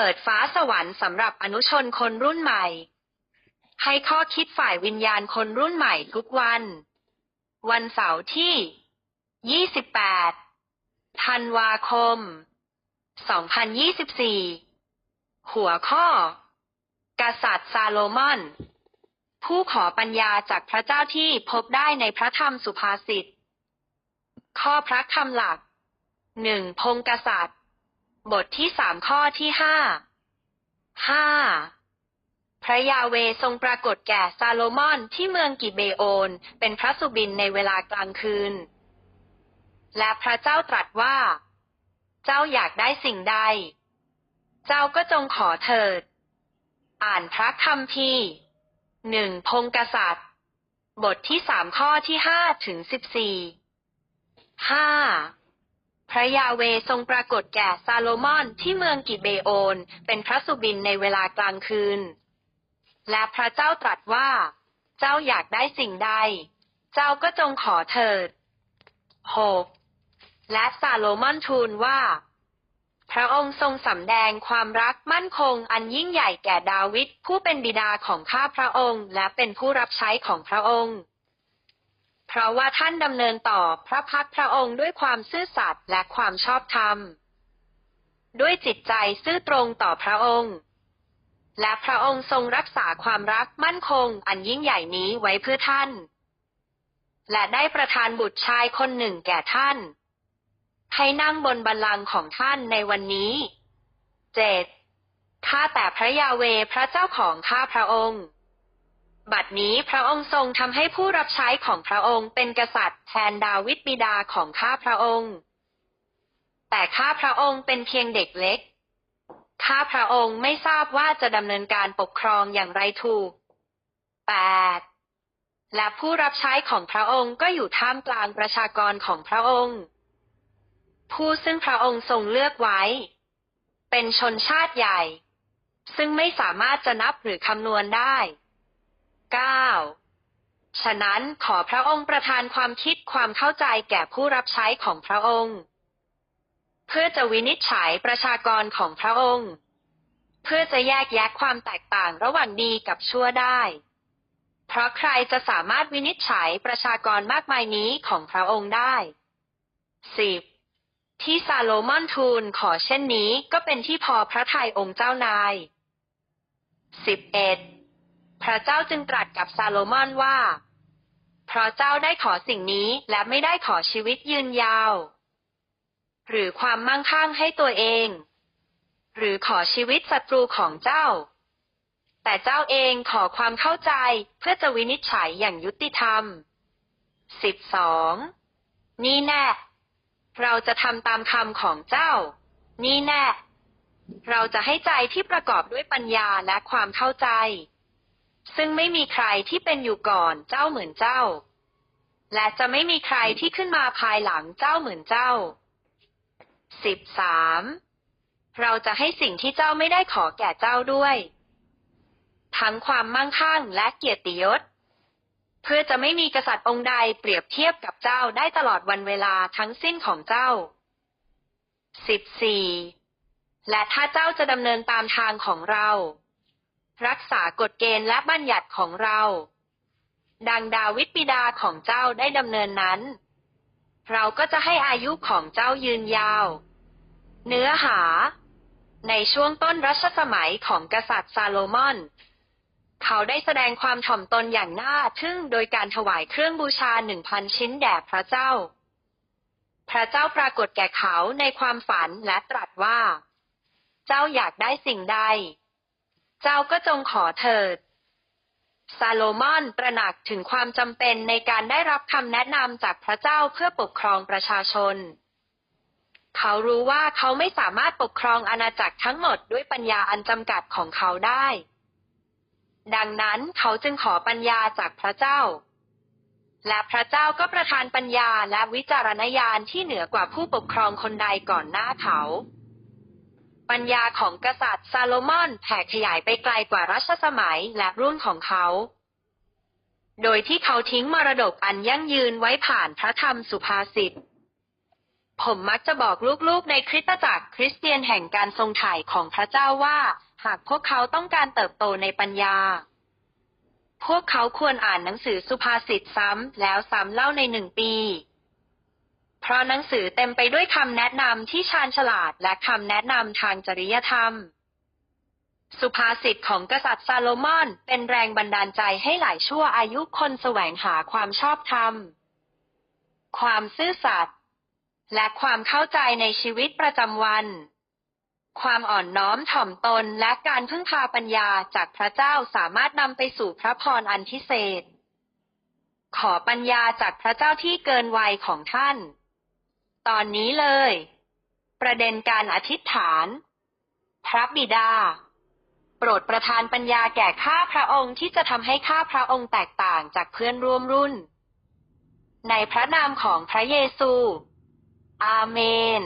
เปิดฟ้าสวรรค์สำหรับอนุชนคนรุ่นใหม่ ให้ข้อคิดฝ่ายวิญญาณคนรุ่นใหม่ทุกวัน วันเสาร์ที่ 28 ธันวาคม 2024 หัวข้อ กษัตริย์ซาโลมอน ผู้ขอปัญญาจากพระเจ้าที่พบได้ในพระธรรมสุภาษิต ข้อพระคำหลักหนึ่งพงกษัตริย์ บทที่สามข้อที่ห้าห้าพระยาเวทรงปรากฏแก่ซาโลมอนที่เมืองกิเบโอน เป็นพระสุบินในเวลากลางคืน และพระเจ้าตรัสว่า เจ้าอยากได้สิ่งใด เจ้าก็จงขอเถิด อ่านพระคัมภีร์หนึ่งพงกษัตริย์ บทที่สามข้อที่ห้าถึงสิบสี่ห้า พระยาเวทรงปรากฏแก่ซาโลมอนที่เมืองกิเบโอน เป็นพระสุบินในเวลากลางคืน และพระเจ้าตรัสว่า เจ้าอยากได้สิ่งใด เจ้าก็จงขอเถิดหกและซาโลมอนทูลว่า พระองค์ทรงสำแดงความรักมั่นคงอันยิ่งใหญ่แก่ดาวิดผู้เป็นบิดาของข้าพระองค์ และเป็นผู้รับใช้ของพระองค์ เพราะว่าท่านดำเนินต่อพระพักพระองค์ด้วยความซื่อสัตย์และความชอบธรรม ด้วยจิตใจซื่อตรงต่อพระองค์ และพระองค์ทรงรักษาความรักมั่นคงอันยิ่งใหญ่นี้ไว้เพื่อท่าน และได้ประทานบุตรชายคนหนึ่งแก่ท่าน ให้นั่งบนบัลลังก์ของท่านในวันนี้ เจ็ดข้าแต่พระยาเวพระเจ้าของข้าพระองค์ บัดนี้พระองค์ทรงทำให้ผู้รับใช้ของพระองค์เป็นกษัตริย์แทนดาวิดบิดาของข้าพระองค์ แต่ข้าพระองค์เป็นเพียงเด็กเล็ก ข้าพระองค์ไม่ทราบว่าจะดำเนินการปกครองอย่างไรถูก 8. และผู้รับใช้ของพระองค์ก็อยู่ท่ามกลางประชากรของพระองค์ ผู้ซึ่งพระองค์ทรงเลือกไว้ เป็นชนชาติใหญ่ ซึ่งไม่สามารถจะนับหรือคำนวณได้ 9. ฉะนั้นขอพระองค์ประทานความคิดความเข้าใจแก่ผู้รับใช้ของพระองค์ เพื่อจะวินิจฉัยประชากรของพระองค์ เพื่อจะแยกแยะความแตกต่างระหว่างดีกับชั่วได้ เพราะใครจะสามารถวินิจฉัยประชากรมากมายนี้ของพระองค์ได้ 10. ที่ซาโลมอนทูลขอเช่นนี้ก็เป็นที่พอพระทัยองค์เจ้านาย 11. พระเจ้าจึงตรัสกับซาโลมอนว่า เพราะเจ้าได้ขอสิ่งนี้และไม่ได้ขอชีวิตยืนยาว หรือความมั่งคั่งให้ตัวเอง หรือขอชีวิตศัตรูของเจ้า แต่เจ้าเองขอความเข้าใจเพื่อจะวินิจฉัยอย่างยุติธรรม 12. นี่แน่ เราจะทำตามคำของเจ้า นี่แน่ เราจะให้ใจที่ประกอบด้วยปัญญาและความเข้าใจ ซึ่งไม่มีใครที่เป็นอยู่ก่อนเจ้าเหมือนเจ้า และจะไม่มีใครที่ขึ้นมาภายหลังเจ้าเหมือนเจ้า 13. เราจะให้สิ่งที่เจ้าไม่ได้ขอแก่เจ้าด้วย ทั้งความมั่งคั่งและเกียรติยศ เพื่อจะไม่มีกษัตริย์องค์ใดเปรียบเทียบกับเจ้าได้ตลอดวันเวลาทั้งสิ้นของเจ้า 14. และถ้าเจ้าจะดำเนินตามทางของเรา รักษากฎเกณฑ์และบัญญัติของเรา ดังดาวิดบิดาของเจ้าได้ดำเนินนั้น เราก็จะให้อายุของเจ้ายืนยาว เนื้อหา ในช่วงต้นรัชสมัยของกษัตริย์ซาโลมอน เขาได้แสดงความถ่อมตนอย่างน่าทึ่งโดยการถวายเครื่องบูชาหนึ่งพันชิ้นแด่พระเจ้า พระเจ้าปรากฏแก่เขาในความฝันและตรัสว่า เจ้าอยากได้สิ่งใด เจ้าก็จงขอเถิด ซาโลมอนตระหนักถึงความจำเป็นในการได้รับคำแนะนำจากพระเจ้าเพื่อปกครองประชาชน เขารู้ว่าเขาไม่สามารถปกครองอาณาจักรทั้งหมดด้วยปัญญาอันจำกัดของเขาได้ ดังนั้นเขาจึงขอปัญญาจากพระเจ้า และพระเจ้าก็ประทานปัญญาและวิจารณญาณที่เหนือกว่าผู้ปกครองคนใดก่อนหน้าเขา ปัญญาของกษัตริย์ซาโลมอนแผ่ขยายไปไกลกว่ารัชสมัยและรุ่นของเขา โดยที่เขาทิ้งมรดกอันยั่งยืนไว้ผ่านพระธรรมสุภาษิต ผมมักจะบอกลูกๆในคริสตจักรคริสเตียนแห่งการทรงถ่ายของพระเจ้าว่า หากพวกเขาต้องการเติบโตในปัญญา พวกเขาควรอ่านหนังสือสุภาษิตซ้ำแล้วซ้ำเล่าในหนึ่งปี เพราะหนังสือเต็มไปด้วยคำแนะนำที่ชาญฉลาดและคำแนะนำทางจริยธรรม สุภาษิตของกษัตริย์ซาโลมอน เป็นแรงบันดาลใจให้หลายชั่วอายุคนแสวงหาความชอบธรรม ความซื่อสัตย์และความเข้าใจในชีวิตประจำวัน ความอ่อนน้อมถ่อมตนและการพึ่งพาปัญญาจากพระเจ้าสามารถนำไปสู่พระพรอันพิเศษ ขอปัญญาจากพระเจ้าที่เกินวัยของท่าน ตอนนี้เลย ประเด็นการอธิษฐาน พระบิดา โปรดประทานปัญญาแก่ข้าพระองค์ที่จะทำให้ข้าพระองค์แตกต่างจากเพื่อนร่วมรุ่น ในพระนามของพระเยซู อาเมน